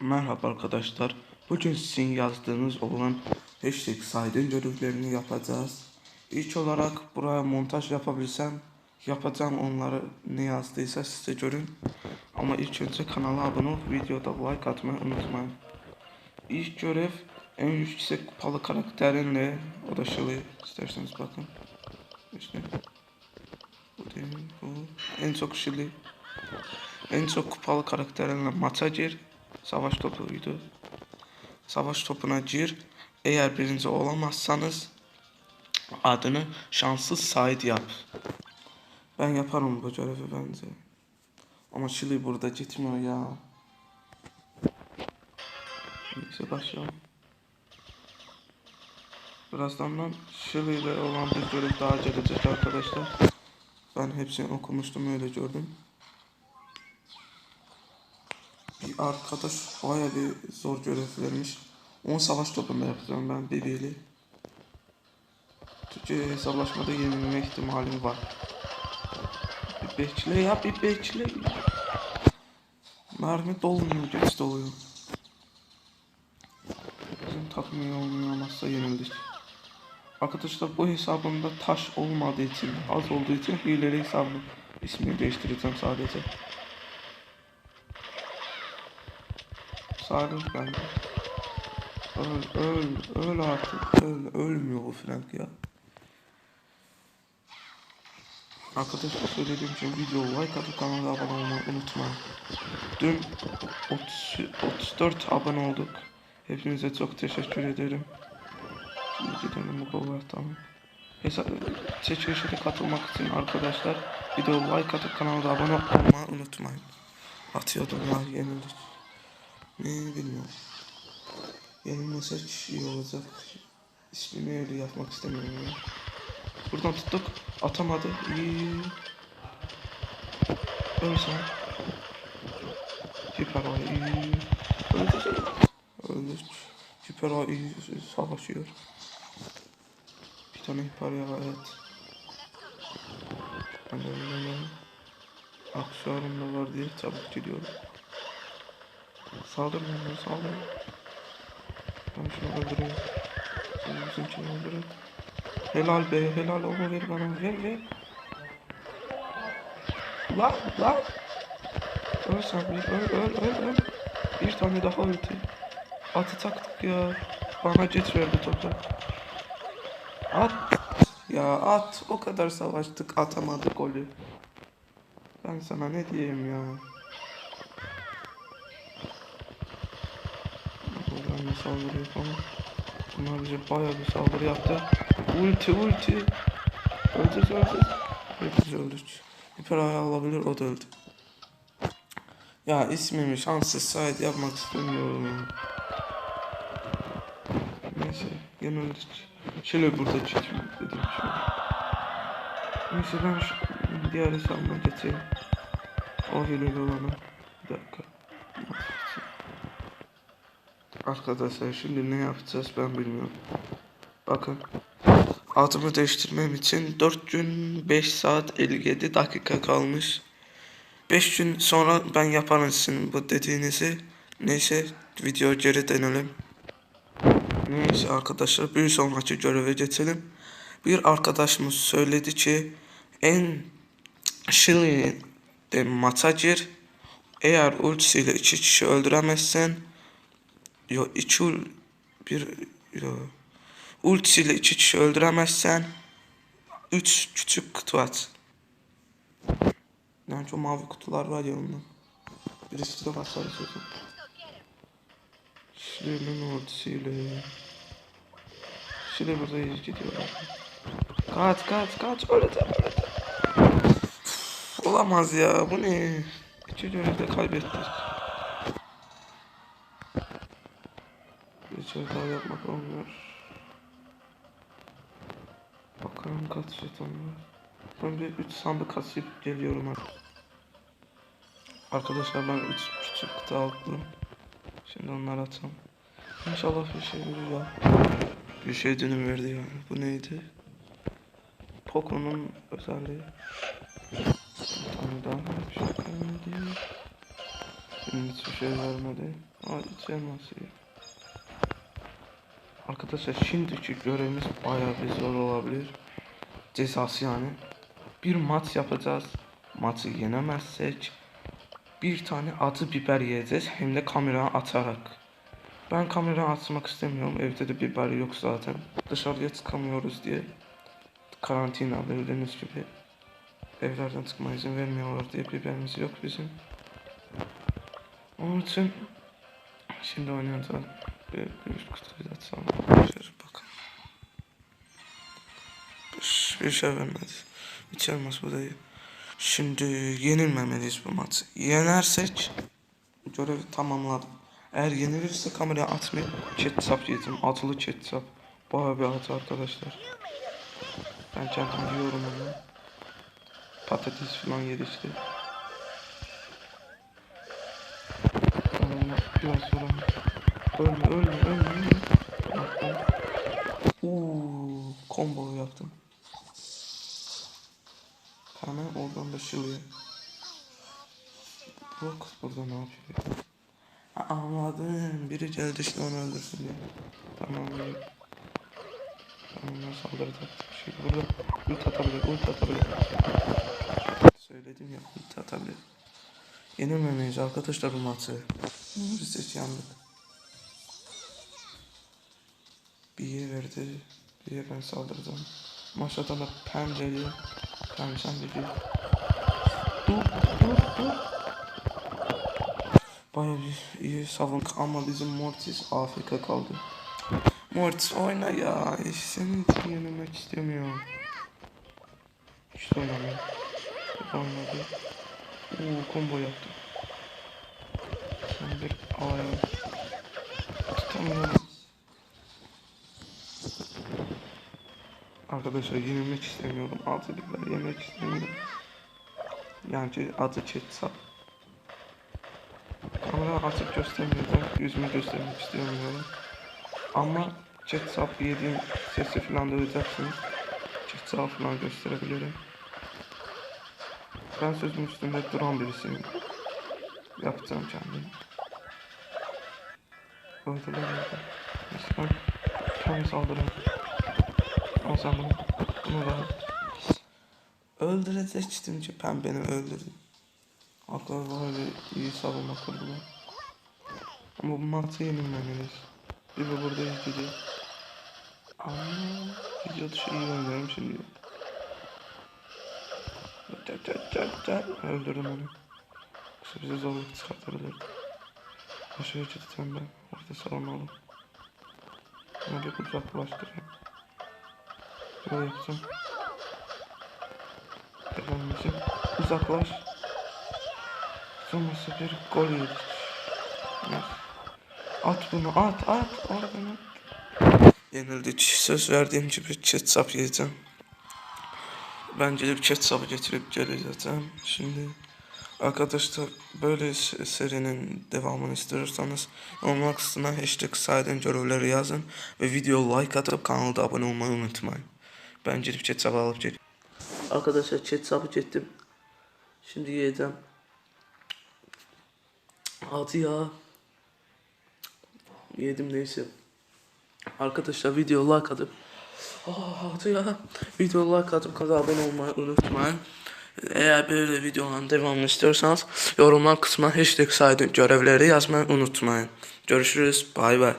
Merhaba arkadaşlar. Bugün sizin yazdığınız olan hashtag saydın görevlerini yapacağız. İlk olarak buraya montaj yapabilsem yapacağım onları ne yazdıysa size görün. Ama ilk önce kanala abone olup videoda like atmayı unutmayın. İlk görev en yüksek kupalı karakterinle o da şöyle isterseniz bakın. İşte bu değil bu. En çok şili. En çok kupalı karakterinle maça gir. Savaş topuydu. Savaş topuna gir. Eğer birinci olamazsanız adını şanssız Said yap. Ben yaparım bu görevi bence. Ama Şili burada gitmiyor ya. Neyse başlayalım. Birazdan ben Şili ile olan bir görev daha gelecek arkadaşlar. Ben hepsini okumuştum öyle gördüm. Arkadaş baya bir zor görev vermiş. 10 savaş topunda yapacağım ben BB'li. Türkiye hesaplaşmada yenilme ihtimalim var. Bir bekle ya bir bekle. Mermi dolmuyor geç doluyor. Bizim takım iyi oynayamazsa yenildik. Arkadaşlar bu hesabımda taş olmadığı için az olduğu için hileli hesabım ismini değiştireceğim sadece. Salih bende. Öl, öl, öl artık. Öl, ölmüyor o Frank ya. Arkadaşlar söylediğim için video like atıp kanala abone olmayı unutmayın. Dün 30, 34 abone olduk. Hepinize çok teşekkür ederim. Şimdi gidelim bu kadar tamam. Hesap, çekilişe katılmak için arkadaşlar video like atıp kanala abone olmayı unutmayın. Atıyordum ya yenildik. Ne bilmiyorum. Yenilmesek iyi olacak. İsmini öyle yapmak istemiyorum ya. Buradan tuttuk. Atamadı. İyi. Öl sen. Hiper ay iyi. Öldü. Öldü. Hiper ay iyi savaşıyor. Bir tane hiper ya evet. Öyle Aksesuarım da var diye çabuk gidiyorum. Saldır bana saldır. Ben şunu öldüreyim. Sen bizimkini öldürün. Helal be helal onu ver bana ver ver. Lan lan. Öl sen bir öl öl öl öl. Bir tane daha öldü. Atı taktık ya. Bana geç verdi topu. At. Ya at. O kadar savaştık atamadık golü. Ben sana ne diyeyim ya. Buradan bir saldırı yapalım. Bunlar bize bayağı bir saldırı yaptı. Ulti ulti. Öleceğiz öleceğiz. Hepimiz öldük. Hiper ayağı alabilir o da öldü. Ya ismimi şanssız Said yapmak istemiyorum ya. Neyse gene öldük. Şöyle burada çekim dedim şöyle. Neyse ben şu diğer hesabıma geçeyim. O hileli olanı. Bir dakika. Arkadaşlar şimdi ne yapacağız ben bilmiyorum. Bakın. Adımı değiştirmem için 4 gün 5 saat 57 dakika kalmış. 5 gün sonra ben yaparım sizin bu dediğinizi. Neyse video geri dönelim. Neyse arkadaşlar bir sonraki göreve geçelim. Bir arkadaşımız söyledi ki en Şili'de maça gir. Eğer ultisiyle iki kişi öldüremezsen Yo iki ul bir yo. Ultisiyle iki kişi öldüremezsen üç küçük kutu at. Yani çok mavi kutular var yanında. Birisi de var sözü. Şile'nin ultisiyle. Şile burada iyi gidiyor. Kaç kaç kaç öleceğim öleceğim. Üf, Olamaz ya bu ne? İki görevde kaybettik. Şey daha yapmak olmuyor. Bakalım kaç jeton var. Ben bir 3 sandık kasıp geliyorum artık. Arkadaşlar ben 3 küçük kutu aldım. Şimdi onları atalım. İnşallah bir şey verir ya. Bir şey dönüm verdi yani. Bu neydi? Poco'nun özelliği. Bir tane daha bir şey vermedi. Hiçbir şey vermedi. Hadi elması. Arkadaşlar şimdiki görevimiz bayağı bir zor olabilir. Cezası yani. Bir maç yapacağız. Maçı yenemezsek bir tane acı biber yiyeceğiz hem de kameraya atarak. Ben kameraya atmak istemiyorum. Evde de biber yok zaten. Dışarıya çıkamıyoruz diye. Karantina bildiğiniz gibi. Evlerden çıkma izin vermiyorlar diye biberimiz yok bizim. Onun için şimdi oynayacağım. Bir, kutuyu da açsam. Şöyle bakalım. Bir, bir şey vermedi. Hiç elmas bu değil. Şimdi yenilmemeliyiz bu maçı. Yenersek görevi tamamladım. Eğer yenilirse kameraya atmayıp ketçap yedim. Atılı ketçap. Bayağı bir atı arkadaşlar. Ben kendim yiyorum onu. Patates falan yedi işte. Biraz sonra ölme ölme ölme. Uuu combo yaptım. Hemen oradan da şılıyor. Kız burada ne yapıyor? Anladım. Biri geldi işte onu öldürsün diye. Tamam. Tamam ben saldıracak. Şimdi burada ult atabilir, ult atabilir. Söyledim ya ult atabilir. Yenilmemeyiz arkadaşlar bu maçı. Biz yandık. Bir verdi. Bir ben saldırdım. Maşadan da pem geliyor. Pem sen bir Dur dur dur. Baya iyi savunduk ama bizim Mortis AFK kaldı. Mortis oyna ya. Senin için yenilmek istemiyorum. İşte oynamıyor. Oynadı. Uuu combo yaptı. Sen bir ayağı. Tutamıyorum. Arkadaşlar yenilmek istemiyorum. Altı biber yemek istemiyorum. Yani adı ketçap. Kamera açıp göstermeyeceğim. Yüzümü göstermek istemiyorum. Ama ketçap yediğim sesi falan duyacaksınız. Ketçap falan gösterebilirim. Ben sözüm üstünde duran birisiyim. Yapacağım kendimi. Öldüler orada. Neyse ben Al sen bunu. Da. Öldürecektim ki pembeni öldürdüm. Aklar böyle iyi savunma kurdular. Ama bu maçı yenilmemeliyiz. Bir de burada izleyeceğiz. Ama video dışı iyi oynuyorum şimdi. Çat çat çat çat. Öldürdüm onu. Yoksa bize zorluk çıkartabilir. Aşağıya çıktım ben. Orada savunalım. Ona bir uzaklaştırayım. Böyle yapacağım. Efendim uzaklaş. Sonrası bir gol yedik. At bunu at at oradan at. Yenildik. Söz verdiğim gibi ketçap yiyeceğim. Ben gelip ketçapı getirip geleceğim. Şimdi arkadaşlar böyle se- serinin devamını istiyorsanız yorumlar kısmına hashtag sayeden görevleri yazın ve video like atıp kanalda abone olmayı unutmayın. Ben gelip ketçapı alıp geliyorum. Arkadaşlar ketçapı getirdim. Şimdi yiyeceğim. Hadi ya. Yedim neyse. Arkadaşlar video like atıp Oh, hadi ya. Video like atıp kanala abone olmayı unutmayın. Eğer böyle videoların devamını istiyorsanız yorumlar kısmına hashtag saydım görevleri yazmayı unutmayın. Görüşürüz. Bay bay.